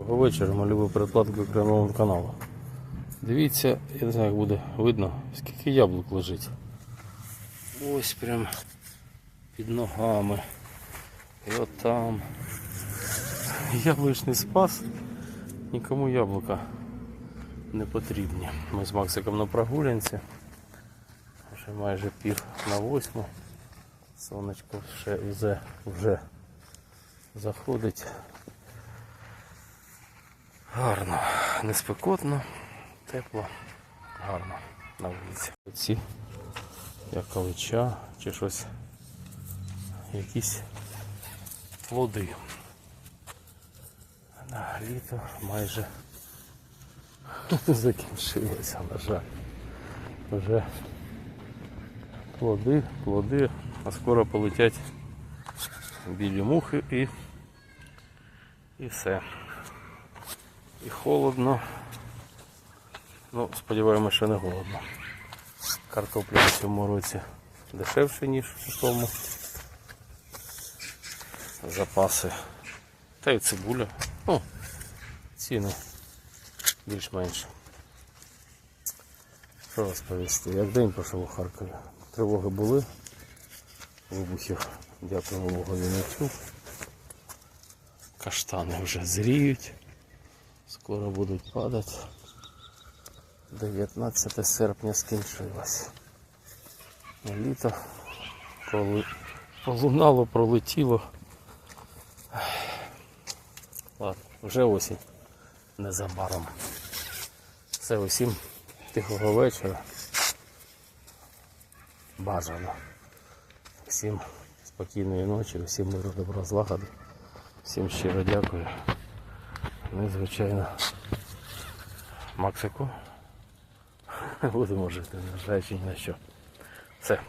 Доброго вечора, малюю перекладку екранного каналу. Дивіться, я не знаю, як буде видно, скільки яблук лежить. Ось прям під ногами. І от там. Яблучний спас. Нікому яблука не потрібні. Ми з Максиком на прогулянці. Вже майже пів на восьму. Сонечко ще вже, вже заходить. Гарно, не спекотно, тепло, гарно на вулиці. Ці як калича чи щось, якісь плоди. На літо майже закінчилося, на жаль. Вже плоди, плоди, а скоро полетять білі мухи і, і все. І холодно. Ну, сподіваємося, що не голодно. Картопля в цьому році дешевше, ніж у тому. Запаси. Та й цибуля. Ну, ціни більш-менш. Що розповісти? Як день пройшов у Харкові? Тривоги були. Вибухів, дякуємо Богу, не чув. Каштани вже зріють. Скоро будуть падати. 19 серпня скінчилось. Літо проли... полунало, пролетіло. Ладно, вже осінь. Незабаром. Все усім тихого вечора. Бажано. Всім спокійної ночі, всім миру, добра, злагоди. Всім щиро дякую. Ну і звичайно. Максику. Будемо жити, незважаючи ні на що. Все.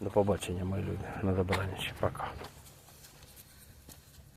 До побачення, мої люди. На добраніч. Пока.